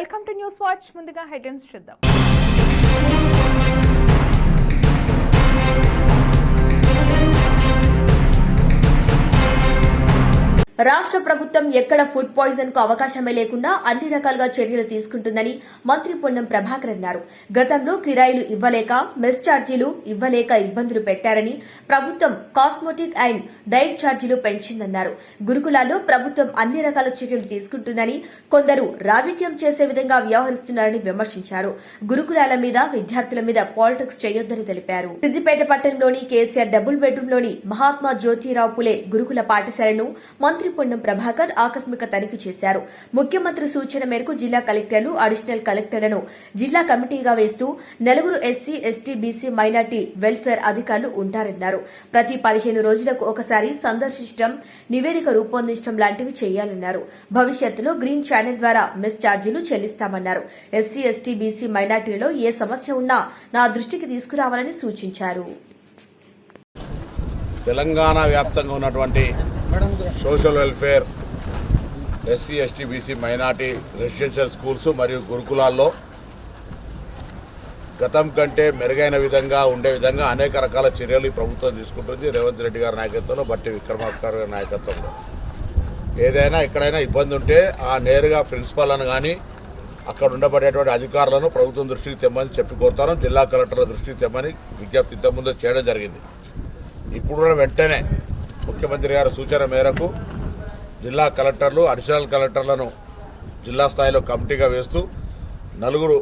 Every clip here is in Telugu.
Welcome to news watch. ముందుగా హెడ్లైన్స్ చూద్దాం. రాష్ట్ర ప్రభుత్వం ఎక్కడ ఫుడ్ పాయిజన్కు అవకాశమే లేకుండా అన్ని రకాలుగా చర్యలు తీసుకుంటుందని మంత్రి పొన్నం ప్రభాకర్ అన్నారు. గతంలో కిరాయిలు ఇవ్వలేక మెస్ ఛార్జీలు ఇవ్వలేక ఇబ్బందులు పెట్టారని ప్రభుత్వం కాస్మోటిక్ అండ్ డైట్ ఛార్జీలు పెంచిందన్నారు. గురుకులాల్లో ప్రభుత్వం అన్ని రకాల చర్యలు తీసుకుంటుందని కొందరు రాజకీయం చేసే విధంగా వ్యవహరిస్తున్నారని విమర్శించారు. గురుకులాల మీద విద్యార్థుల మీద పాలిటిక్స్ చేయొద్దని తెలిపారు. సిద్దిపేట పట్టణంలోని కేసీఆర్ డబుల్ బెడ్రూంలోని మహాత్మా జ్యోతిరావు పులే గురుకుల పాఠశాలను మంత్రి పొన్నం ప్రభాకర్ ఆకస్మిక తనిఖీ చేశారు. ముఖ్యమంత్రి సూచన మేరకు జిల్లా కలెక్టర్లు అడిషనల్ కలెక్టర్లను జిల్లా కమిటీగా వేస్తూ నలుగురు SC ST BC minority welfare అధికారులు ఉంటారన్నారు. ప్రతి పదిహేను రోజులకు ఒకసారి సందర్శించడం నివేదిక రూపొందించడం లాంటివి చేయాలన్నారు. భవిష్యత్తులో గ్రీన్ ఛానల్ ద్వారా మెస్ ఛార్జీలు చెల్లిస్తామన్నారు. ఎస్సీ ఎస్టీ బీసీ మైనార్టీలలో ఏ సమస్య ఉన్నా నా దృష్టికి తీసుకురావాలని సూచించారు. తెలంగాణ వ్యాప్తంగా ఉన్నటువంటి social welfare SC ST BC minority residential schools మరియు గురుకులాల్లో గతం కంటే మెరుగైన విధంగా ఉండే విధంగా అనేక రకాల చర్యలు ఈ ప్రభుత్వం తీసుకుంటుంది. రేవంత్ రెడ్డి గారి నాయకత్వంలో బట్టి విక్రమార్క గారి నాయకత్వంలో. ఏదైనా ఎక్కడైనా ఇబ్బంది ఉంటే ఆ నేరుగా ప్రిన్సిపాల్ను కానీ అక్కడ ఉండబడేటువంటి అధికారులను ప్రభుత్వం దృష్టికి తెమ్మని చెప్పి కోరుతాను. జిల్లా కలెక్టర్ల దృష్టికి తెమ్మని విజ్ఞప్తి ఇంతకుముందు చేయడం జరిగింది. ఇప్పుడు వెంటనే ముఖ్యమంత్రి గారి సూచన మేరకు జిల్లా కలెక్టర్లు అడిషనల్ కలెక్టర్లను జిల్లా స్థాయిలో కమిటీగా వేస్తూ నలుగురు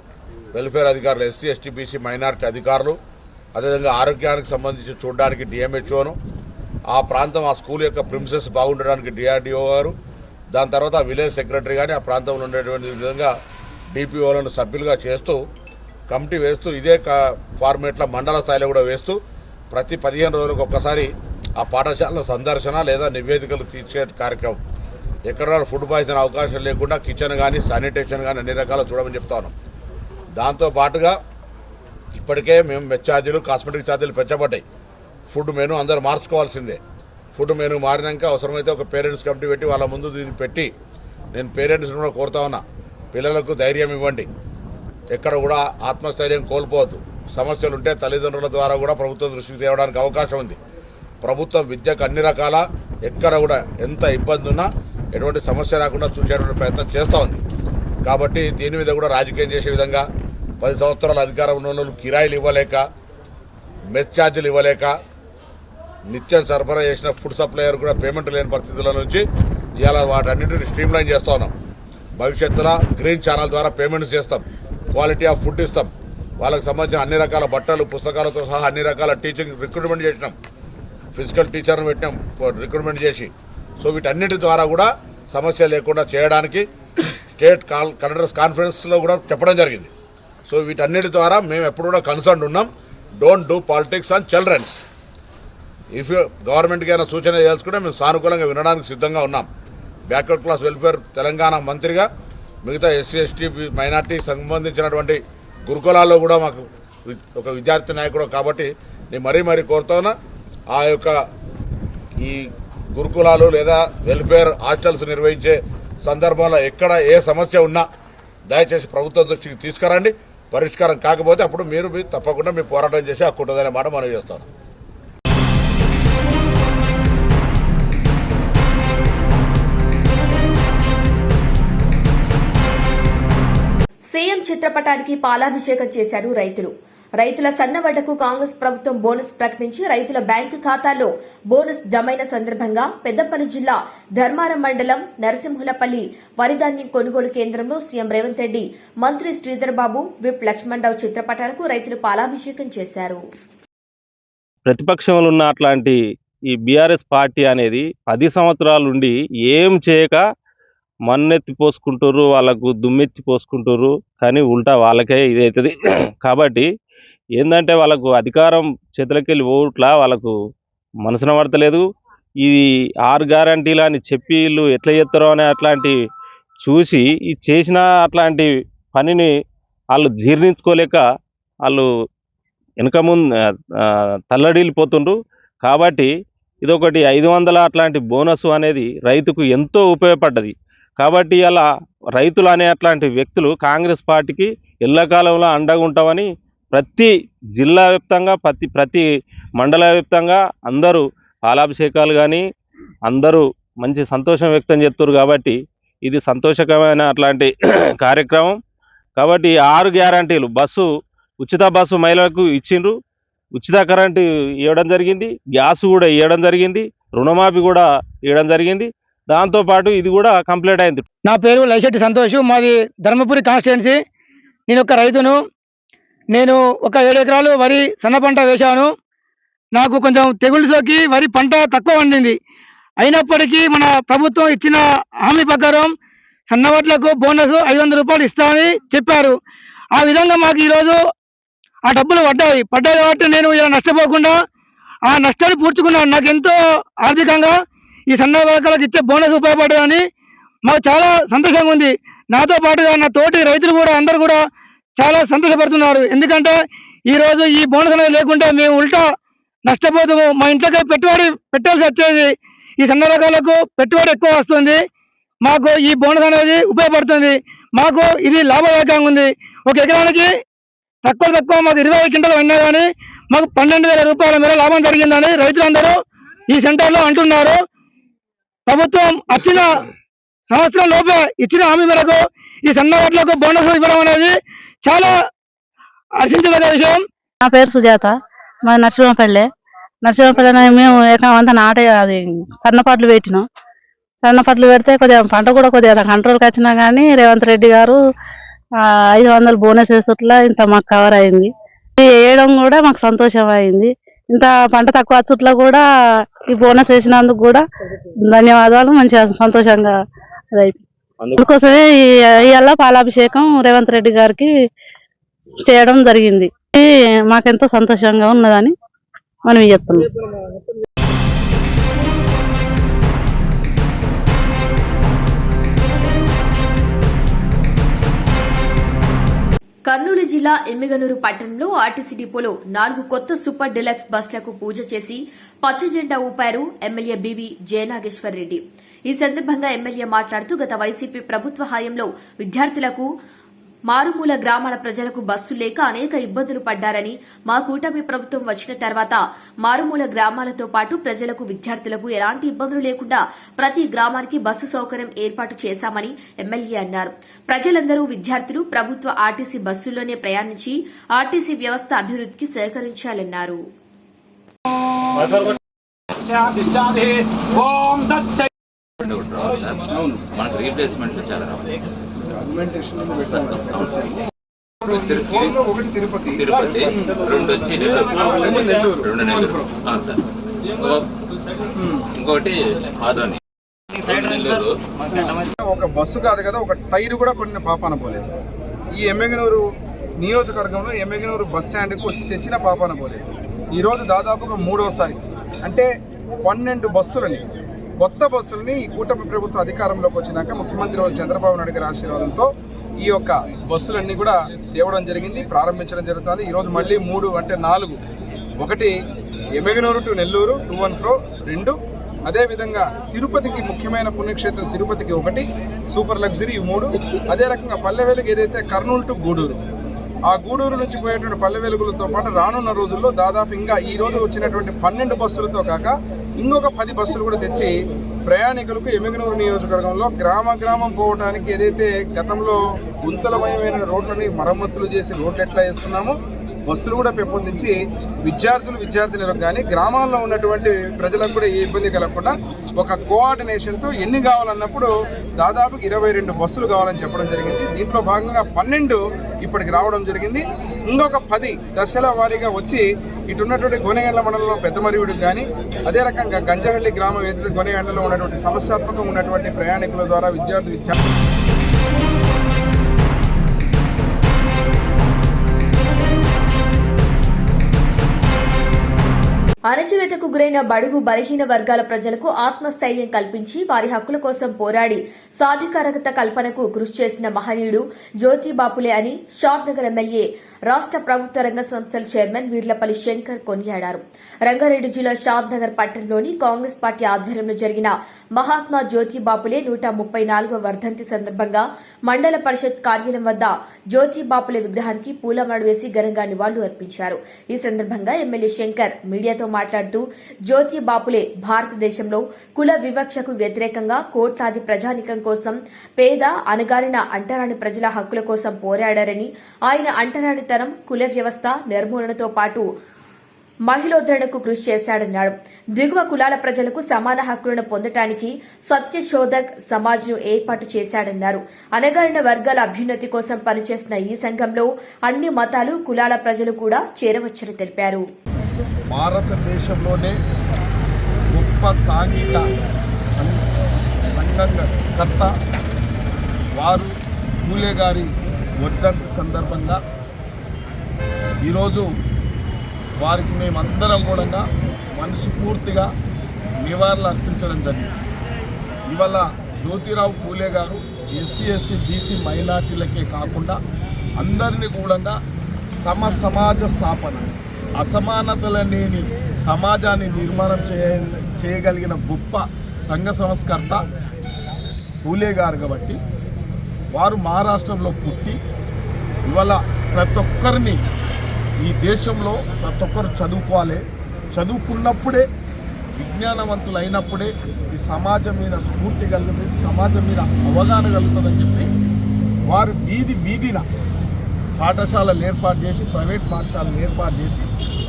వెల్ఫేర్ అధికారులు ఎస్సీ ఎస్టీబీసీ మైనార్టీ మైనారిటీ అధికారులు అదేవిధంగా ఆరోగ్యానికి సంబంధించి చూడడానికి డిఎంహెచ్ఓను ఆ ప్రాంతం ఆ స్కూల్ యొక్క ప్రిన్సెస్ బాగుండడానికి డిఆర్డిఓ గారు దాని తర్వాత విలేజ్ సెక్రటరీ కానీ ఆ ప్రాంతంలో ఉండేటువంటి విధంగా డిపిఓలను సభ్యులుగా చేస్తూ కమిటీ వేస్తూ ఇదే కా- ఫార్మేట్లో మండల స్థాయిలో కూడా వేస్తూ ప్రతి పదిహేను రోజులకు ఒక్కసారి ఆ పాఠశాలలో సందర్శన లేదా నివేదికలు తీర్చే కార్యక్రమం. ఎక్కడ ఫుడ్ పాయిజన్ అవకాశం లేకుండా కిచెన్ కానీ శానిటేషన్ కానీ అన్ని రకాలు చూడమని చెప్తా ఉన్నాం. దాంతో పాటుగా ఇప్పటికే మేము మెచ్ ఛార్జీలు కాస్మెటిక్ ఛార్జీలు పెంచబడ్డాయి. ఫుడ్ మెను అందరూ మార్చుకోవాల్సిందే. ఫుడ్ మెను మారినాక అవసరమైతే ఒక పేరెంట్స్ కమిటీ పెట్టి వాళ్ళ ముందు దీన్ని పెట్టి నేను పేరెంట్స్ని కూడా కోరుతా ఉన్నా. పిల్లలకు ధైర్యం ఇవ్వండి. ఎక్కడ కూడా ఆత్మస్థైర్యం కోల్పోవద్దు. సమస్యలు ఉంటే తల్లిదండ్రుల ద్వారా కూడా ప్రభుత్వం దృష్టికి తేవడానికి అవకాశం ఉంది. ప్రభుత్వం విద్యకు అన్ని రకాల ఎక్కడ కూడా ఎంత ఇబ్బంది ఉన్నా ఎటువంటి సమస్య రాకుండా చూసేటువంటి ప్రయత్నం చేస్తూ ఉంది. కాబట్టి దీని మీద కూడా రాజకీయం చేసే విధంగా పది సంవత్సరాల అధికారం ఉన్న వాళ్ళు కిరాయిలు ఇవ్వలేక మెస్ ఛార్జీలు ఇవ్వలేక నిత్యం సరఫరా చేసిన ఫుడ్ సప్లయర్ కూడా పేమెంట్ లేని పరిస్థితుల నుంచి ఇలా వాటన్నింటిని స్ట్రీమ్లైన్ చేస్తూ ఉన్నాం. భవిష్యత్తులో గ్రీన్ ఛానల్ ద్వారా పేమెంట్స్ చేస్తాం క్వాలిటీ ఆఫ్ ఫుడ్ ఇస్తాం. వాళ్ళకి సంబంధించిన అన్ని రకాల బట్టలు పుస్తకాలతో సహా అన్ని రకాల టీచింగ్ రిక్రూట్మెంట్ చేసినాం. ఫిజికల్ టీచర్ని పెట్టినాం రిక్రూట్మెంట్ చేసి. సో వీటన్నిటి ద్వారా కూడా సమస్య లేకుండా చేయడానికి స్టేట్ కాల్ కలెక్టర్స్ కాన్ఫరెన్స్లో కూడా చెప్పడం జరిగింది. సో వీటన్నిటి ద్వారా మేము ఎప్పుడు కూడా కన్సర్న్ ఉన్నాం. Don't do politics on childrens if గవర్నమెంట్కి అయినా సూచన చేసుకుంటే మేము సానుకూలంగా వినడానికి సిద్ధంగా ఉన్నాం. బ్యాక్వర్డ్ క్లాస్ వెల్ఫేర్ తెలంగాణ మంత్రిగా మిగతా ఎస్సీ ఎస్టీ మైనార్టీకి సంబంధించినటువంటి గురుకులాల్లో కూడా మాకు వి- ఒక విద్యార్థి నాయకుడు కాబట్టి నేను మరీ మరీ కోరుతున్నా ఆ యొక్క ఈ గురుకులాలు లేదా వెల్ఫేర్ హాస్టల్స్ నిర్వహించే సందర్భంలో ఎక్కడ ఏ సమస్య ఉన్నా దయచేసి ప్రభుత్వం దృష్టికి తీసుకురండి. పరిష్కారం కాకపోతే అప్పుడు మీరు తప్పకుండా మీ పోరాటం చేసి హక్కుంటుందనే మాట మనం చేస్తాను. సీఎం చిత్రపటానికి పాలాభిషేకం చేశారు రైతులు. రైతుల సన్నవడ్డకు కాంగ్రెస్ ప్రభుత్వం బోనస్ ప్రకటించి రైతుల బ్యాంకు ఖాతాలో బోనస్ జమైన సందర్భంగా పెద్దపల్లి జిల్లా ధర్మారం మండలం నరసింహులపల్లి వరిధాన్యం కొనుగోలు కేంద్రంలో సీఎం రేవంత్ రెడ్డి మంత్రి శ్రీధర్ బాబు విప్ లక్ష్మణరావు చిత్రపటాలకు రైతులు పాలాభిషేకం చేశారు. ప్రతిపక్షంలో ఉన్న అట్లాంటి ఈ బీఆర్ఎస్ పార్టీ అనేది పది సంవత్సరాల నుండి ఏం చేయక మన్నెత్తి పోసుకుంటారు వాళ్ళకు దుమ్మెత్తి పోసుకుంటారు కానీ ఉల్టా వాళ్ళకే ఇది అవుతుంది కాబట్టి ఏంటంటే వాళ్ళకు అధికారం చేతులకి వెళ్ళి ఓట్లా వాళ్ళకు మనసున పడతలేదు. ఇది ఆరు గ్యారంటీలు అని చెప్పి వీళ్ళు ఎట్లా చేస్తారో అనే అట్లాంటి చూసి ఈ చేసిన అట్లాంటి పనిని వాళ్ళు జీర్ణించుకోలేక వాళ్ళు వెనక ముందు తల్లడిల్లిపోతుండ్రు. కాబట్టి ఇదొకటి ఐదు వందల అట్లాంటి బోనస్ అనేది రైతుకు ఎంతో ఉపయోగపడ్డది. కాబట్టి అలా రైతులు అనే అట్లాంటి వ్యక్తులు కాంగ్రెస్ పార్టీకి ఎల్లకాలంలో అండగా ఉంటామని ప్రతి జిల్లా వ్యాప్తంగా ప్రతి ప్రతి మండల వ్యాప్తంగా అందరూ పాలాభిషేకాలు కానీ అందరూ మంచి సంతోషం వ్యక్తం చేస్తారు కాబట్టి ఇది సంతోషకరమైన అట్లాంటి కార్యక్రమం. కాబట్టి ఆరు గ్యారంటీలు. బస్సు ఉచిత బస్సు మహిళలకు ఇచ్చిండ్రు. ఉచిత కరెంటు ఇవ్వడం జరిగింది. గ్యాస్ కూడా ఇవ్వడం జరిగింది. రుణమాఫీ కూడా ఇవ్వడం జరిగింది. దాంతోపాటు ఇది కూడా కంప్లీట్ అయింది. నా పేరు లైశెట్టి సంతోష్. మాది ధర్మపురి కాన్స్టిట్యున్సీ. నేను ఒక రైతును. నేను ఒక ఏడు ఎకరాలు వరి సన్న పంట వేశాను. నాకు కొంచెం తెగుళ్ళు సోకి వరి పంట తక్కువ పండింది. అయినప్పటికీ మన ప్రభుత్వం ఇచ్చిన హామీ ప్రకారం సన్నవడ్లకు బోనస్ ఐదు వందల రూపాయలు ఇస్తామని చెప్పారు. ఆ విధంగా మాకు ఈరోజు ఆ డబ్బులు పడ్డాయి. పడ్డాయి కాబట్టి నేను ఇలా నష్టపోకుండా ఆ నష్టాన్ని పూడ్చుకున్నాను. నాకు ఎంతో ఆర్థికంగా ఈ సన్న వర్గాలకు ఇచ్చే బోనస్ ఉపయోగపడదని మాకు చాలా సంతోషంగా ఉంది. నాతో పాటుగా నా తోటి రైతులు కూడా అందరు కూడా చాలా సంతోషపడుతున్నారు. ఎందుకంటే ఈ రోజు ఈ బోనస్ అనేది లేకుంటే మేము ఉల్టా నష్టపోతాము. మా ఇంట్లోకి పెట్టుబడి పెట్టాల్సి వచ్చేది. ఈ సన్న రకాలకు పెట్టుబడి ఎక్కువ వస్తుంది. మాకు ఈ బోనస్ అనేది ఉపయోగపడుతుంది. మాకు ఇది లాభదాయకంగా ఉంది. ఒక ఎకరానికి తక్కువ తక్కువ మాకు ఇరవై ఐదు క్వింటలు అయినా కానీ మాకు పన్నెండు వేల రూపాయల మేర లాభం జరిగిందని రైతులందరూ ఈ సెంటర్లో అంటున్నారు. ప్రభుత్వం వచ్చిన సంవత్సరం లోపే ఇచ్చిన హామీ మేరకు ఈ సన్న వడ్లకు బోనస్ ఇవ్వడం అనేది చాలా హర్షించదగ్గ విషయం. నా పేరు సుజాత. మాది నరసింహపల్లె నరసింహపల్లె మేము ఎకరం నాటే అది సన్నపాట్లు పెట్టినాం. సన్నపాట్లు పెడితే కొద్దిగా పంట కూడా కొద్దిగా కంట్రోల్కి వచ్చినా కానీ రేవంత్ రెడ్డి గారు ఐదు వందలు బోనస్ వేసుట్లా ఇంత మాకు కవర్ అయింది. వేయడం కూడా మాకు సంతోషం అయింది. ఇంత పంట తక్కువ వచ్చుట్లా కూడా ఈ బోనస్ వేసినందుకు కూడా ధన్యవాదాలు. మంచిగా సంతోషంగా అదైంది అందుకోసమే ఇవాళ పాలాభిషేకం రేవంత్ రెడ్డి గారికి చేయడం జరిగింది. మాకెంతో సంతోషంగా ఉన్నదని మనం చెప్తున్నాం. కర్నూలు జిల్లా ఎమ్మిగనూరు పట్టణంలో ఆర్టీసీ డిపోలో నాలుగు కొత్త సూపర్ డిలక్స్ బస్సులకు పూజ చేసి పచ్చ జెండా ఊపారు ఎమ్మెల్యే బివి జయనాగేశ్వర్ రెడ్డి. ఈ సందర్భంగా ఎమ్మెల్యే మాట్లాడుతూ గత వైసీపీ ప్రభుత్వ హయాంలో విద్యార్థులకు మారుమూల గ్రామాల ప్రజలకు బస్సు లేక అనేక ఇబ్బందులు పడ్డారని మా కూటమి ప్రభుత్వం వచ్చిన తర్వాత మారుమూల గ్రామాలతో పాటు ప్రజలకు విద్యార్థులకు ఎలాంటి ఇబ్బందులు లేకుండా ప్రతి గ్రామానికి బస్సు సౌకర్యం ఏర్పాటు చేశామని ఎమ్మెల్యే అన్నారు. ప్రజలందరూ విద్యార్థులు ప్రభుత్వ ఆర్టీసీ బస్సుల్లోనే ప్రయాణించి ఆర్టీసీ వ్యవస్థ అభివృద్ధికి సహకరించాలన్నారు. మనకు రీప్లేస్మెంట్ చాలా రావాలి. తిరుపతి తిరుపతి. రెండు వచ్చి నెల్లూరు. రెండు నెల్లూరు. సార్. ఇంకోటి ఆదోని. ఒక బస్సు కాదు కదా ఒక టైర్ కూడా కొన్ని పాపాన పోలేదు. ఈ ఎమ్మెగనూరు నియోజకవర్గంలో ఎమ్మెగనూరు బస్ స్టాండ్కి వచ్చి తెచ్చిన పాపాన పోలేదు. ఈరోజు దాదాపుగా మూడోసారి. అంటే పన్నెండు బస్సులని కొత్త బస్సులని ఈ కూటమి ప్రభుత్వం అధికారంలోకి వచ్చినాక ముఖ్యమంత్రి వాళ్ళు చంద్రబాబు నాయుడు గారి ఆశీర్వాదంతో ఈ యొక్క బస్సులన్నీ కూడా తేవడం జరిగింది ప్రారంభించడం జరుగుతుంది. ఈరోజు మళ్ళీ మూడు అంటే నాలుగు. ఒకటి Emmiganur to Nellore two one ఫ్రో రెండు. అదేవిధంగా తిరుపతికి ముఖ్యమైన పుణ్యక్షేత్రం తిరుపతికి ఒకటి సూపర్ లగ్జరీ మూడు. అదే రకంగా పల్లెవేలుగు ఏదైతే కర్నూలు టు గూడూరు. ఆ గూడూరు నుంచి పోయేటువంటి పల్లె వెలుగులతో పాటు రానున్న రోజుల్లో దాదాపు ఇంకా ఈ రోజు వచ్చినటువంటి పన్నెండు బస్సులతో కాక ఇంకొక పది బస్సులు కూడా తెచ్చి ప్రయాణికులకు ఎమ్మిగనూరు నియోజకవర్గంలో గ్రామ గ్రామం పోవడానికి ఏదైతే గతంలో గుంతలమయమైన రోడ్లని మరమ్మతులు చేసి రోడ్లు ఎట్లా వేస్తున్నామో బస్సులు కూడా పెంపొందించి విద్యార్థులు విద్యార్థులకు కానీ గ్రామాల్లో ఉన్నటువంటి ప్రజలకు కూడా ఏ ఇబ్బంది కలగకుండా ఒక కోఆర్డినేషన్తో ఎన్ని కావాలన్నప్పుడు దాదాపు ఇరవై రెండు బస్సులు కావాలని చెప్పడం జరిగింది. దీంట్లో భాగంగా పన్నెండు ఇప్పటికి రావడం జరిగింది. ఇంకొక పది దశల వారీగా వచ్చి ఇటు ఉన్నటువంటి గోనెగండ్ల మండలంలో పెద్దమరివుడికి కానీ అదే రకంగా గంజహల్లి గ్రామం ఏదైతే గోనెగండ్లలో ఉన్నటువంటి సమస్యాత్మకంగా ఉన్నటువంటి ప్రయాణికుల ద్వారా విద్యార్థి విద్యార్థులు అణచివేతకు గురైన బడుగు బలహీన వర్గాల ప్రజలకు ఆత్మస్థైర్యం కల్పించి వారి హక్కుల కోసం పోరాడి సాధికారకత కల్పనకు కృషి చేసిన మహనీయుడు జ్యోతి బాపులే అని షాద్నగర్ ఎమ్మెల్యే రాష్ట్ర ప్రభుత్వ రంగ సంస్థల చైర్మన్ వీర్లపల్లి శంకర్ కొనియాడారు. రంగారెడ్డి జిల్లా షాద్నగర్ పట్టణంలోని కాంగ్రెస్ పార్టీ ఆధ్వర్యంలో జరిగిన మహాత్మా జ్యోతి బాపులే నూట ముప్పై నాలుగవ వర్ధంతి సందర్భంగా మండల పరిషత్ కార్యాలయం వద్ద జ్యోతిబాపులే విగ్రహానికి పూలమాల వేసి ఘనంగా నివాళులు అర్పించారు. ఈ సందర్భంగా ఎమ్మెల్యే శంకర్ మీడియాతో మాట్లాడుతూ జ్యోతి బాపులే భారతదేశంలో కుల వివక్షకు వ్యతిరేకంగా కోట్లాది ప్రజానికం కోసం పేద అణగారిన అంటరాని ప్రజల హక్కుల కోసం పోరాడారని ఆయన అంటరానితనం కుల వ్యవస్థ నిర్మూలనతో పాటు మహిళోద్ధరణకు కృషి చేశాడన్నారు దిగువ కులాల ప్రజలకు సమాన హక్కులను పొందటానికి సత్యశోధక్ సమాజ్ను ఏర్పాటు చేశాడన్నారు. అనగారిన వర్గాల అభ్యున్నతి కోసం పనిచేస్తున్న ఈ సంఘంలో అన్ని మతాలు కులాల ప్రజలు కూడా చేరవచ్చని తెలిపారు. భారతదేశంలోనే గొప్ప సాంఘిక సంఘకర్త వారు పూలే గారి వర్ధంతి సందర్భంగా ఈరోజు వారికి మేమందరం కూడా మనస్ఫూర్తిగా నివాళులు అర్పించడం జరిగింది. ఇవాళ జ్యోతిరావు పూలే గారు ఎస్సీ ఎస్టీ బీసీ మైనార్టీలకే కాకుండా అందరినీ కూడా సమ సమాజ స్థాపన అసమానతలనేని సమాజాన్ని నిర్మాణం చేయ చేయగలిగిన గొప్ప సంఘ సంస్కర్త పూలే గారు కాబట్టి వారు మహారాష్ట్రంలో పుట్టి ఇవాళ ప్రతి ఒక్కరిని ఈ దేశంలో ప్రతి ఒక్కరు చదువుకోవాలి. చదువుకున్నప్పుడే విజ్ఞానవంతులు అయినప్పుడే ఈ సమాజం మీద స్ఫూర్తి కలుగుతుంది సమాజం మీద అవగాహన కలుగుతుందని చెప్పి వారు వీధి వీధిన పాఠశాలలు ఏర్పాటు చేసి ప్రైవేట్ పాఠశాలలు ఏర్పాటు చేసి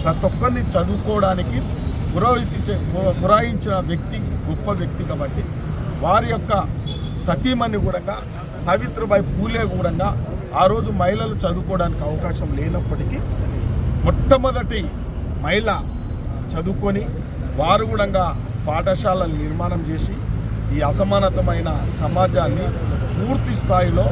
ప్రతి ఒక్కరిని చదువుకోవడానికి పురోహితించే పురాయించిన వ్యక్తి గొప్ప వ్యక్తి కాబట్టి వారి యొక్క సతీమణి కూడా సావిత్రిబాయి పూలే కూడా ఆ రోజు మహిళలు చదువుకోవడానికి అవకాశం లేనప్పటికీ మొట్టమొదటి మహిళ చదువుకొని వారు కూడా పాఠశాలలు నిర్మాణం చేసి ఈ అసమానతమైన సమాజాన్ని పూర్తి స్థాయిలో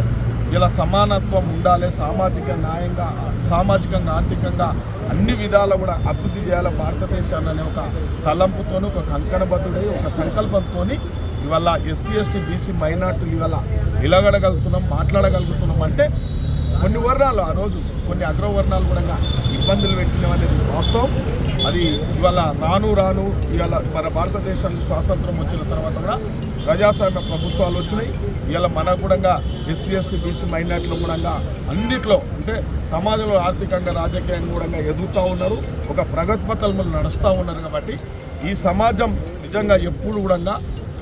ఇలా సమానత్వం ఉండాలి సామాజిక న్యాయంగా సామాజికంగా ఆర్థికంగా అన్ని విధాలు కూడా అభివృద్ధి చేయాలి భారతదేశాన్ని అనే ఒక తలంపుతోని ఒక కంకణబద్ధుడై ఒక సంకల్పంతో ఇవాళ ఎస్సీ ఎస్టీ బీసీ మైనార్టీలు ఇవాళ నిలగడగలుగుతున్నాం మాట్లాడగలుగుతున్నాం అంటే కొన్ని వర్ణాలు ఆ రోజు కొన్ని అగ్రవర్ణాలు కూడా ఇబ్బందులు పెట్టినవి అనేది వాస్తవం. అది ఇవాళ రాను రాను ఇవాళ మన భారతదేశానికి స్వాతంత్రం వచ్చిన తర్వాత కూడా ప్రజాస్వామ్య ప్రభుత్వాలు వచ్చినాయి. ఇవాళ మన కూడా ఎస్సీ ఎస్టీ బీసీ మైనార్టీలు కూడా అన్నిట్లో అంటే సమాజంలో ఆర్థికంగా రాజకీయంగా కూడా ఎదుగుతూ ఉన్నారు. ఒక ప్రగతిపథంలో నడుస్తూ ఉన్నారు కాబట్టి ఈ సమాజం నిజంగా ఎప్పుడు కూడా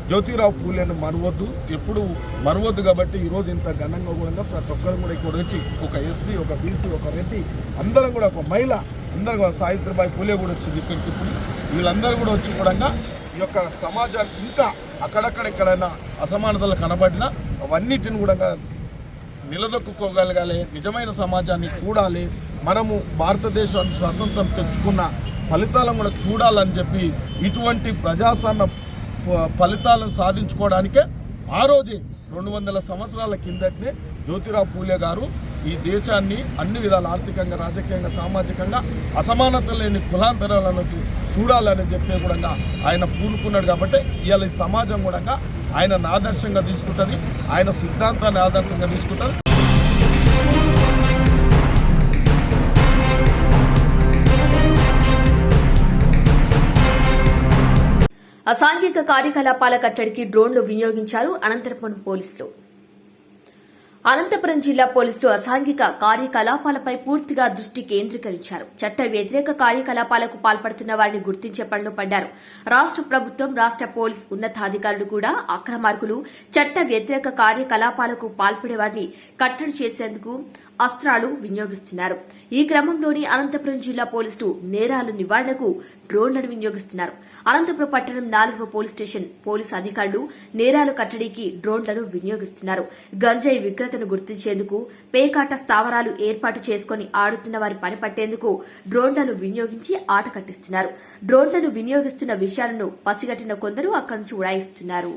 జ్యోతిరావు పూలేను మరవద్దు. ఎప్పుడు మరవద్దు కాబట్టి ఈరోజు ఇంత ఘనంగా కూడా ప్రతి ఒక్కరు కూడా ఇక్కడ వచ్చి ఒక ఎస్సీ ఒక బీసీ ఒక రెడ్డి అందరం కూడా ఒక మహిళ అందరం కూడా సావిత్రిబాయి పూలే కూడా వచ్చింది ఇక్కడికి ఇప్పుడు. వీళ్ళందరూ కూడా వచ్చి కూడా ఈ యొక్క సమాజానికి ఇంకా అక్కడక్కడ ఎక్కడైనా అసమానతలు కనబడినా అవన్నిటిని కూడా నిలదొక్కుకోగలగాలి. నిజమైన సమాజాన్ని చూడాలి. మనము భారతదేశాన్ని స్వతంత్రం తెచ్చుకున్న ఫలితాలను కూడా చూడాలని చెప్పి ఇటువంటి ప్రజాస్వామ్య ఫలితాలను సాధించుకోవడానికే ఆ రోజే రెండు వందల సంవత్సరాల కిందటనే జ్యోతిరావు పూలే గారు ఈ దేశాన్ని అన్ని విధాల ఆర్థికంగా రాజకీయంగా సామాజికంగా అసమానత లేని కులాంతరాలను చూడాలని చెప్పే కూడా ఆయన పూనుకున్నాడు కాబట్టి ఇవాళ ఈ సమాజం కూడా ఆయనను ఆదర్శంగా తీసుకుంటుంది. ఆయన సిద్ధాంతాన్ని ఆదర్శంగా తీసుకుంటుంది. అసాంఘిక కార్యకలాపాల కట్టడికి డ్రోన్లు వినియోగించారు అనంతపురం పోలీసులు. అనంతపురం జిల్లా పోలీసులు అసాంఘిక కార్యకలాపాలపై పూర్తిగా దృష్టి కేంద్రీకరించారు. చట్ట వ్యతిరేక కార్యకలాపాలకు పాల్పడుతున్న వారిని గుర్తించే పనులు పడ్డారు. రాష్ట ప్రభుత్వం రాష్ట పోలీస్ ఉన్నతాధికారులు కూడా అక్రమార్కులు చట్ట వ్యతిరేక కార్యకలాపాలకు పాల్పడే వారిని కట్టడి చేసేందుకు అస్త్రాలు వినియోగిస్తున్నారు. ఈ క్రమంలోని అనంతపురం జిల్లా పోలీసులు నేరాల నివారణకు డ్రోన్లను వినియోగిస్తున్నారు. అనంతపురం పట్టణం నాలుగవ పోలీస్ స్టేషన్ పోలీస్ అధికారులు నేరాలు కట్టడికి డ్రోన్లను వినియోగిస్తున్నారు. గంజాయి విక్రేతను గుర్తించేందుకు పేకాట స్థావరాలు ఏర్పాటు చేసుకుని ఆడుతున్న వారి పని పట్టేందుకు డ్రోన్లను వినియోగించి ఆట కట్టిస్తున్నారు డ్రోన్లను వినియోగిస్తున్న విషయాలను పసిగట్టిన కొందరు అక్కడి నుంచి ఉడాయిస్తున్నారు.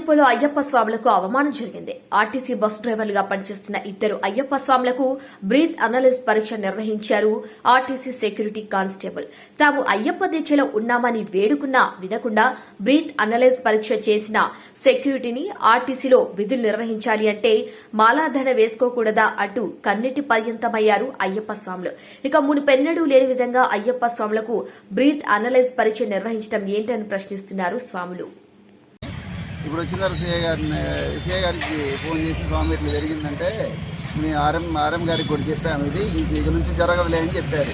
డిపోలో అయ్యప్ప స్వాములకు అవమానం జరిగింది. ఆర్టీసీ బస్ డ్రైవర్లుగా పనిచేస్తున్న ఇద్దరు అయ్యప్ప స్వాములకు బ్రీత్ అనలిస్ పరీక్ష నిర్వహించారు ఆర్టీసీ సెక్యూరిటీ కానిస్టేబుల్. తాము అయ్యప్ప దీక్షలో ఉన్నామని వేడుకున్నా వినకుండా బ్రీత్ అనలైజ్ పరీక్ష చేసిన సెక్యూరిటీని ఆర్టీసీలో విధులు నిర్వహించాలి అంటే మాలాధరణ వేసుకోకూడదా అంటూ కన్నిటి పర్యంతమయ్యారు అయ్యప్ప స్వాములు. ఇక మునిపెన్నడూ లేని విధంగా అయ్యప్ప స్వాములకు బ్రీత్ అనలైజ్ పరీక్ష నిర్వహించడం ఏంటని ప్రశ్నిస్తున్నారు స్వాములు. ఇప్పుడు వచ్చిన తర్వాత సిఐ గారిని సిఐ గారికి ఫోన్ చేసి స్వామి ఇట్లా జరిగిందంటే మీ ఆర్ఎం ఆర్ఎం గారికి కూడా చెప్పాము. ఇది ఇక నుంచి జరగదులే అని చెప్పారు.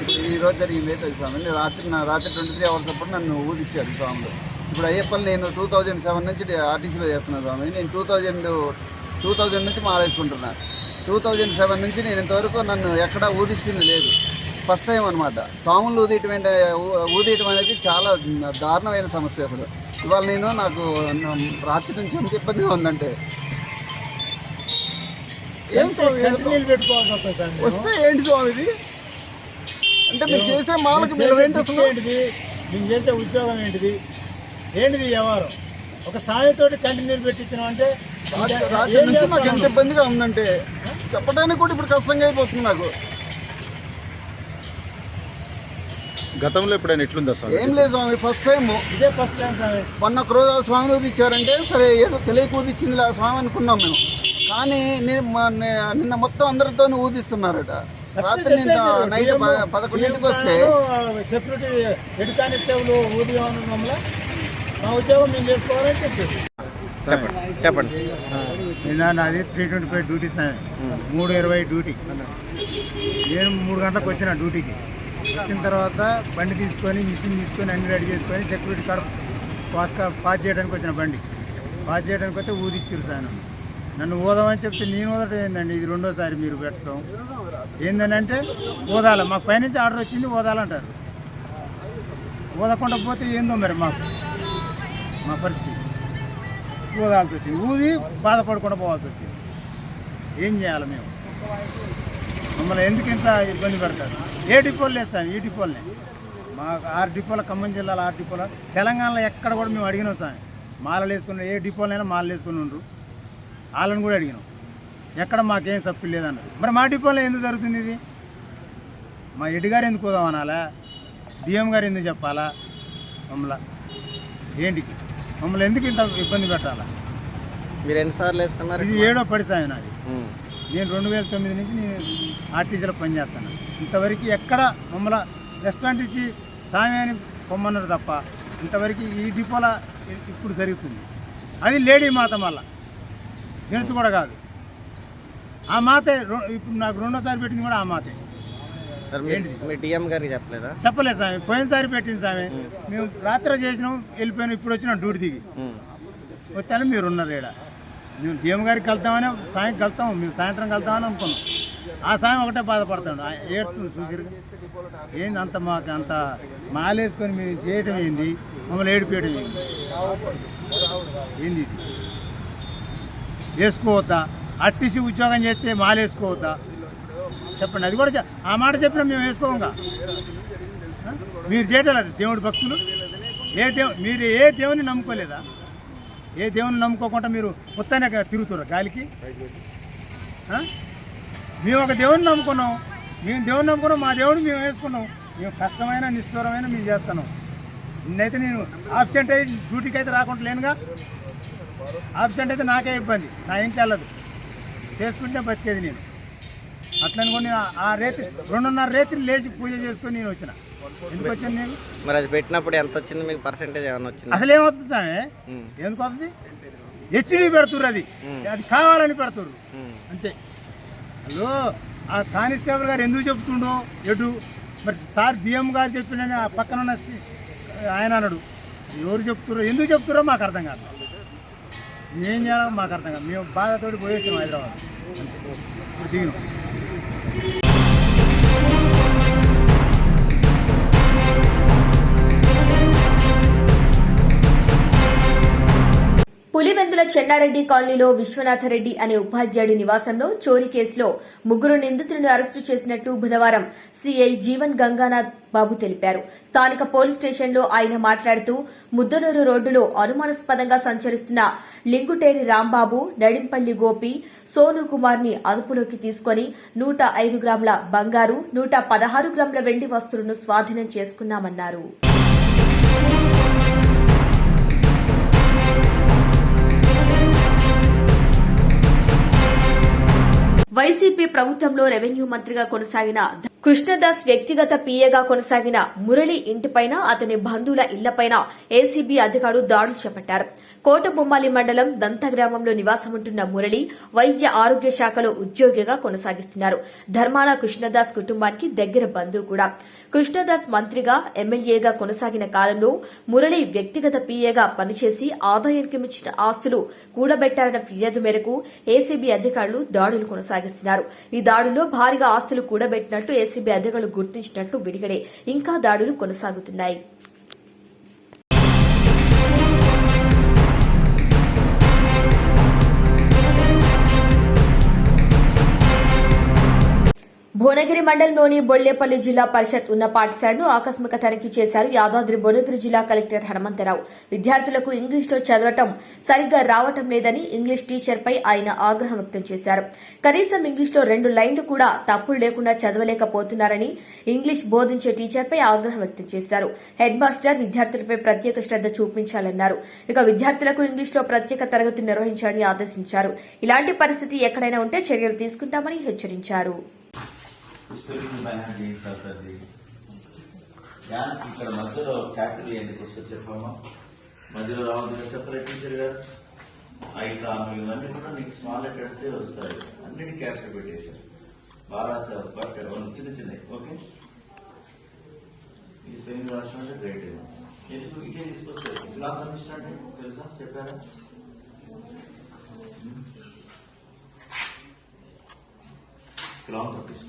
ఇప్పుడు ఈ రోజు జరిగింది అయితే స్వామి. రాత్రి నా రాత్రి ట్వంటీ త్రీ అవర్స్ అప్పుడు నన్ను ఊదిచ్చారు స్వాములు. ఇప్పుడు అయ్యప్పని నేను టూ థౌజండ్ సెవెన్ నుంచి ఆర్టీసీలో చేస్తున్నాను స్వామి. నేను టూ థౌజండ్ టూ థౌజండ్ నుంచి మాలేసుకుంటున్నా టూ థౌజండ్ సెవెన్ నుంచి నేను ఇంతవరకు నన్ను ఎక్కడా ఊదిచ్చింది లేదు. ఫస్ట్ టైం అనమాట స్వాములు ఊదియటం అంటే ఊ- ఊదియటం అనేది చాలా దారుణమైన సమస్య అసలు. ఇవాళ నేను నాకు రాత్రి నుంచి ఎంత ఇబ్బందిగా ఉందంటే ఏం వస్తే ఏంటి స్వామి ఇది? అంటే మీరు చేసే మాలకు మీరు ఏంటి అసలు? ఏంటిది? మేము చేసే ఉద్యోగం ఏంటిది? ఏంటిది వ్యవహారం? ఒక సాయంతోటి కంటిన్యూ పెట్టించడం అంటే రాత్రి నుంచి నాకు ఎంత? ఇబ్బందిగా ఉందంటే చెప్పడానికి కూడా ఇప్పుడు కష్టంగా అయిపోతుంది నాకు. గతంలో ఎప్పుడైనా ఎట్లుందా సార్? ఏం లేదు స్వామి ఫస్ట్ టైం ఇదే ఫస్ట్ టైం స్వామి మొన్న ఒక రోజు ఆ స్వామిని ఊదిచ్చారంటే సరే ఏదో తెలియక ఊదిచ్చింది ఆ స్వామి అనుకున్నాం మేము. కానీ నేను నిన్న మొత్తం అందరితో ఊదిస్తున్నారట. రాత్రి నిన్న నైట్ పదకొండింటికి వస్తే సెక్యూరిటీ మా ఉద్యోగం మేము చేసుకోవాలని చెప్పండి చెప్పండి. నిన్న నాది three twenty five duty sir మూడు ఇరవై డ్యూటీ నేను మూడు గంటలకు వచ్చిన డ్యూటీకి వచ్చిన తర్వాత బండి తీసుకొని మిషన్ తీసుకొని అన్ని రెడీ చేసుకొని సెక్యూరిటీ కార్డ్ పాస్ కా- పాస్ చేయడానికి వచ్చిన బండి. పాస్ చేయడానికి వస్తే ఊదిచ్చారు సార్ నన్ను. నన్ను ఊదామని చెప్తే నేను ఊదటం ఏందండి? ఇది రెండోసారి మీరు పెట్టడం ఏందని అంటే ఊదాల. మాకు పైనుంచి ఆర్డర్ వచ్చింది ఊదాలంటారు. ఊదకుండా పోతే ఏందో మరి మాకు? మా పరిస్థితి. ఊదాల్సి వచ్చింది. ఊది బాధపడకుండా పోవాల్సి వచ్చింది. ఏం చేయాలి మేము? మమ్మల్ని ఎందుకు ఇంత ఇబ్బంది పెడతారు? ఏ డిపోలు లేదు సార్ ఈ డిపోలనే మాకు ఆరు డిపోల ఖమ్మం జిల్లాలో ఆరు డిపోల. తెలంగాణలో ఎక్కడ కూడా మేము అడిగినాం సార్. మాలలు వేసుకుని ఏ డిపోలైనా మాలలు వేసుకుని ఉండ్రు. వాళ్ళని కూడా అడిగినాం. ఎక్కడ మాకేం సప్పు లేదన్నారు. మరి మా డిపోలో ఎందుకు జరుగుతుంది ఇది? మా ఎడ్డి గారు ఎందుకు పోదాం అనాలా? డిఎం గారు ఎందుకు చెప్పాలా? మమ్మల్ని ఏంటి? మమ్మల్ని ఎందుకు ఇంత ఇబ్బంది పెట్టాలా? మీరు ఎన్నిసార్లు వేసుకున్నారు ఇది ఏడో పడి సాయం నాది. నేను రెండు వేల తొమ్మిది నుంచి నేను ఆర్టీసీలో పనిచేస్తాను. ఇంతవరకు ఎక్కడ మమ్మల్ని రెస్పాండ్ ఇచ్చి సాయం అని పొమ్మన్నారు తప్ప ఇంతవరకు ఈ డిపోలో ఇప్పుడు జరుగుతుంది. అది లేడీ మాత మళ్ళా. జెంట్స్ కూడా కాదు. ఆ మాతే ఇప్పుడు నాకు రెండోసారి పెట్టింది కూడా ఆ మాతే. చెప్పలేదా? చెప్పలేదు స్వామి పోయినసారి పెట్టింది స్వామి మేము. రాత్రి చేసినాం వెళ్ళిపోయినాం ఇప్పుడు వచ్చినాం డ్యూటీ దిగి. వస్తాను మీరు ఉన్నారు ఇక్కడ మేము దేవుని గారికి వెళ్తామని సాయం వెళ్తాము మేము సాయంత్రం వెళ్తామని అనుకున్నాం. ఆ సాయం ఒకటే బాధపడతాడు. ఏడుతుంది చూసిరు ఏంది అంత మాకు అంత మాలేసుకొని మేము చేయటం ఏంది? మమ్మల్ని ఏడిపోయడం ఏంది? ఏంది వేసుకోవద్దా? అట్టిసి ఉద్యోగం చేస్తే మాలేసుకోవద్దా? చెప్పండి అది కూడా ఆ మాట చెప్పినా మేము వేసుకోమంగా? మీరు చేయటం లేదు దేవుడి భక్తులు? ఏ దేవు మీరు ఏ దేవుని నమ్ముకోలేదా? ఏ దేవుని నమ్ముకోకుండా మీరు మొత్తానే తిరుగుతారు గాలికి? మేము ఒక దేవుని నమ్ముకున్నాం. మేము దేవుని నమ్ముకున్నాం. మా దేవుడిని మేము వేసుకున్నాం. మేము కష్టమైన నిష్ఠూరమైన మేము చేస్తున్నాం. నిన్నైతే నేను ఆబ్సెంట్ అయ్యి డ్యూటీకి అయితే రాకుండా లేనుగా ఆబ్సెంట్ అయితే నాకే ఇబ్బంది. నా ఇంట్లో వెళ్ళదు. చేసుకుంటే బతికేది నేను. అట్లని కూడా నేను ఆ రేతి రెండున్నర రేత్రి లేచి పూజ చేసుకొని నేను వచ్చిన. ఎందుకు మరి అది పెట్టినప్పుడు ఎంత వచ్చింది? మీకు పర్సెంటేజ్ ఏమైనా వచ్చింది? అసలు ఏమవుతుంది సామె ఎందుకు వస్తుంది? హెచ్డి పెడుతుర్రు అది. అది కావాలని పెడుతుర్రు. అంతే. హలో ఆ కానిస్టేబుల్ గారు ఎందుకు చెప్తుండో ఎటు? మరి సార్ డిఎం గారు చెప్పినని ఆ పక్కన ఉన్న ఆయన అన్నాడు. ఎవరు చెప్తుర్రో ఎందుకు చెప్తుర్రో మాకు అర్థం కాదు. ఏం చేయాలో మాకు అర్థం కాదు. మేము బాధతోటి పోయి వచ్చాము హైదరాబాద్ దిగినాం. పులివెందుల చెన్నారెడ్డి కాలనీలో విశ్వనాథరెడ్డి అనే ఉపాధ్యాయుడి నివాసంలో చోరీ కేసులో ముగ్గురు నిందితులను అరెస్టు చేసినట్టు బుధవారం సీఐ జీవన్ గంగానాథ్ బాబు తెలిపారు. స్థానిక పోలీస్ స్టేషన్లో ఆయన మాట్లాడుతూ ముద్దనూరు రోడ్డులో అనుమానాస్పదంగా సంచరిస్తున్న లింగుటేరి రాంబాబు నడింపల్లి గోపి సోను కుమార్ని అదుపులోకి తీసుకుని నూట ఐదు గ్రాముల బంగారు నూట పదహారు గ్రాముల వెండి వస్తువులను స్వాధీనం చేసుకున్నామన్నారు. వైసీపీ ప్రభుత్వంలో రెవెన్యూ మంత్రిగా కొనసాగిన కృష్ణదాస్ వ్యక్తిగత పీఏగా కొనసాగిన మురళి ఇంటిపైన అతని బంధువుల ఇళ్ళపైన ఏసీబీ అధికారులు దాడులు చేపట్టారు. కోటబొమ్మాలి మండలం దంత గ్రామంలో నివాసముంటున్న మురళి వైద్య ఆరోగ్య శాఖలో ఉద్యోగిగా కొనసాగిస్తున్నారు. ధర్మాన కృష్ణదాస్ కుటుంబానికి దగ్గర బంధువు కూడా. కృష్ణదాస్ మంత్రిగా ఎమ్మెల్యేగా కొనసాగిన కాలంలో మురళి వ్యక్తిగత పీఏగా పనిచేసి ఆదాయానికి మించిన ఆస్తులు కూడబెట్టారన్న ఫిర్యాదు మేరకు ఏసీబీ అధికారులు దాడులు కొనసాగిస్తున్నారు. ఈ దాడుల్లో భారీగా ఆస్తులు కూడబెట్టినట్లు ఏసీబీ అధికారులు గుర్తించినట్లు విడిగడే ఇంకా దాడులు కొనసాగుతున్నాయి. భువనగిరి మండలంలోని బొల్లేపల్లి జిల్లా పరిషత్ ఉన్న పాఠశాలను ఆకస్మిక తనిఖీ చేశారు యాదాద్రి భువనగిరి జిల్లా కలెక్టర్ హనుమంతరావు. విద్యార్థులకు ఇంగ్లీష్లో చదవటం సరిగ్గా రావటం లేదని ఇంగ్లీష్ టీచర్పై ఆయన ఆగ్రహం వ్యక్తం చేశారు. కనీసం ఇంగ్లీష్లో రెండు లైన్లు కూడా తప్పులు లేకుండా చదవలేకపోతున్నారని ఇంగ్లీష్ బోధించే టీచర్పై ఆగ్రహం వ్యక్తం చేశారు. హెడ్ మాస్టర్ విద్యార్థులపై ప్రత్యేక శ్రద్ధ చూపించాలన్నారు. ఇక విద్యార్థులకు ఇంగ్లీష్లో ప్రత్యేక తరగతులు నిర్వహించాలని ఆదేశించారు. ఇలాంటి పరిస్థితి ఎక్కడైనా ఉంటే చర్యలు తీసుకుంటామని హెచ్చరించారు. స్పెల్లింగ్ బై హ్యాండ్ చేయండి సార్ అది యాన్ ఇక్కడ మధ్యలో క్యాపిటల్ ఎందుకు వస్తుంది చెప్పమ్మా మధ్యలో రావద్దు చెప్పలే టీచర్ గారు ఐ కాము ఇవన్నీ కూడా నీకు స్మాల్ లెటర్స్ వస్తాయి అన్నిటి క్యాపిటల్ పెట్టేశారు బాగా రాశారు బట్ చిన్న చిన్నవి ఓకే ఈ స్పెల్లింగ్ రాష్ట్రం అంటే గ్రేట్ ఎందుకు ఇదే తీసుకొస్తారు ఇలా కనిపిస్తుంటే తెలుసా చెప్పారా క్లాస్ ఆఫీస్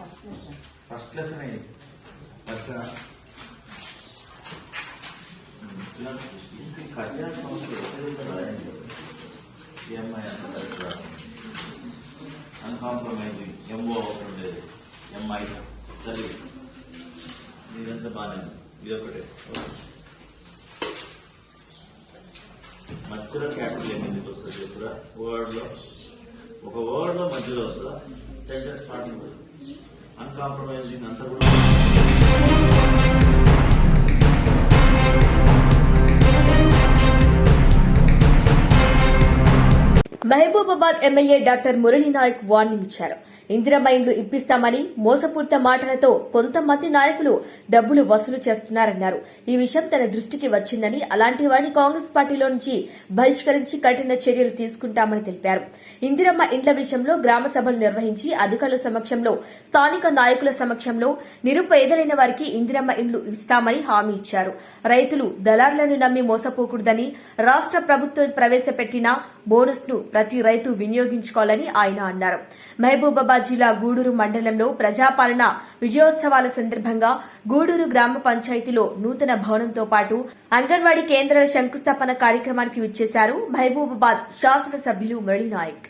ఫస్ట్ క్లాస్ అనేది ఫస్ట్ కళ్యాణ ఈఎంఐ అంత సరిగ్గా అన్కాంప్రమైజింగ్ ఎంఓ అవసరం లేదు ఎంఐ చదివి ఇదంతా బాగానే ఉంది ఇది ఒకటే మధ్యలో క్యాపిటల్ ఎందుకు వస్తుంది చెప్పురా వర్డ్లో ఒక వర్డ్లో మధ్యలో వస్తుందా సెంటెన్స్ స్టార్టింగ్ అన్కాంప్రమైజింగ్ అంతా కూడా Mahabubabad MLA doctor Murali Naik warning ఇచ్చారు. ఇందిరమ్మ ఇండ్లు ఇప్పిస్తామని మోసపూరిత మాటలతో కొంతమంది నాయకులు డబ్బులు వసూలు చేస్తున్నారన్నారు. ఈ విషయం తన దృష్టికి వచ్చిందని అలాంటి వారిని కాంగ్రెస్ పార్టీలో నుంచి బహిష్కరించి కఠిన చర్యలు తీసుకుంటామని తెలిపారు. ఇందిరమ్మ ఇండ్ల విషయంలో గ్రామ సభలు నిర్వహించి అధికారుల సమక్షంలో స్థానిక నాయకుల సమక్షంలో నిరుపేదలైన వారికి ఇందిరమ్మ ఇండ్లు ఇస్తామని హామీ ఇచ్చారు. రైతులు దళారులను నమ్మి మోసపోకూడదని రాష్ట్ర ప్రభుత్వం ప్రవేశపెట్టిన బోనస్ను ప్రతి రైతు వినియోగించుకోవాలని ఆయన అన్నారు. మహబూబాబాద్ జిల్లా గూడూరు మండలంలో ప్రజాపాలన విజయోత్సవాల సందర్భంగా గూడూరు గ్రామ పంచాయతీలో నూతన భవనంతో పాటు అంగన్వాడీ కేంద్రాల శంకుస్థాపన కార్యక్రమానికి విచ్చేశారు మహబూబాబాద్ శాసనసభ్యులు మురళీనాయక్.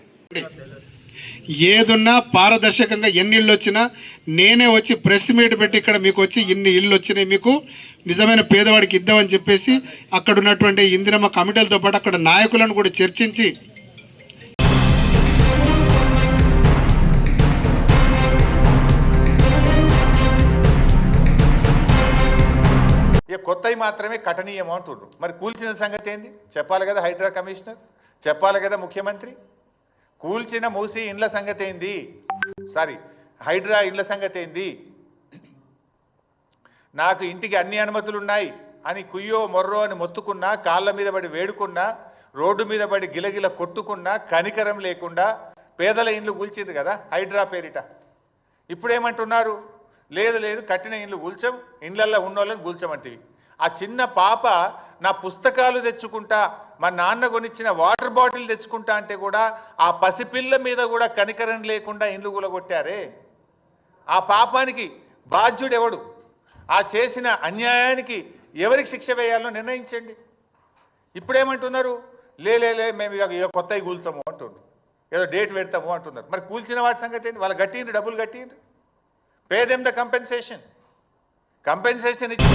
ఏదున్నా పారదర్శకంగా ఎన్ని ఇళ్ళు వచ్చినా నేనే వచ్చి ప్రెస్ మీట్ పెట్టి ఇక్కడ మీకు వచ్చి ఇన్ని ఇళ్ళు వచ్చినాయి మీకు. నిజమైన పేదవాడికి ఇద్దామని చెప్పేసి అక్కడ ఉన్నటువంటి ఇందిరమ్మ కమిటీలతో పాటు అక్కడ నాయకులను కూడా చర్చించి కొత్తవి మాత్రమే కఠనీయం అంటుండ్రు. మరి కూల్చిన సంగతి ఏంది? చెప్పాలి కదా హైడ్రా కమిషనర్ చెప్పాలి కదా ముఖ్యమంత్రి. కూల్చిన మూసి ఇండ్ల సంగతి ఏంది? సారీ హైడ్రా ఇండ్ల సంగతి ఏంది? నాకు ఇంటికి అన్ని అనుమతులు ఉన్నాయి అని కుయ్యో మొర్రో అని మొత్తుకున్నా కాళ్ళ మీద పడి వేడుకున్నా రోడ్డు మీద పడి గిలగిల కొట్టుకున్నా కనికరం లేకుండా పేదల ఇండ్లు కూల్చిండ్రు కదా హైడ్రా పేరిట. ఇప్పుడేమంటున్నారు? లేదు లేదు కట్టిన ఇండ్లు కూల్చం ఇండ్లల్లో ఉన్నోళ్ళని కూల్చమంటివి. ఆ చిన్న పాప నా పుస్తకాలు తెచ్చుకుంటా మా నాన్న కొనిచ్చిన వాటర్ బాటిల్ తెచ్చుకుంటా అంటే కూడా ఆ పసిపిల్ల మీద కూడా కనికరం లేకుండా ఇండ్లు కూలగొట్టారే. ఆ పాపానికి బాధ్యుడెవడు? ఆ చేసిన అన్యాయానికి ఎవరికి శిక్ష వేయాలో నిర్ణయించండి. ఇప్పుడేమంటున్నారు? లేలే లే మేము ఇక కొత్తవి కూల్చము అంటుండ్రు ఏదో డేట్ పెడతాము అంటున్నారు. మరి కూల్చిన వాటి సంగతి ఏంటి వాళ్ళు గట్టిండ్రు డబ్బులు కట్టిండ్రు. పేదెమ్ ద కంపెన్సేషన్ కంపెన్సేషన్ ఇచ్చి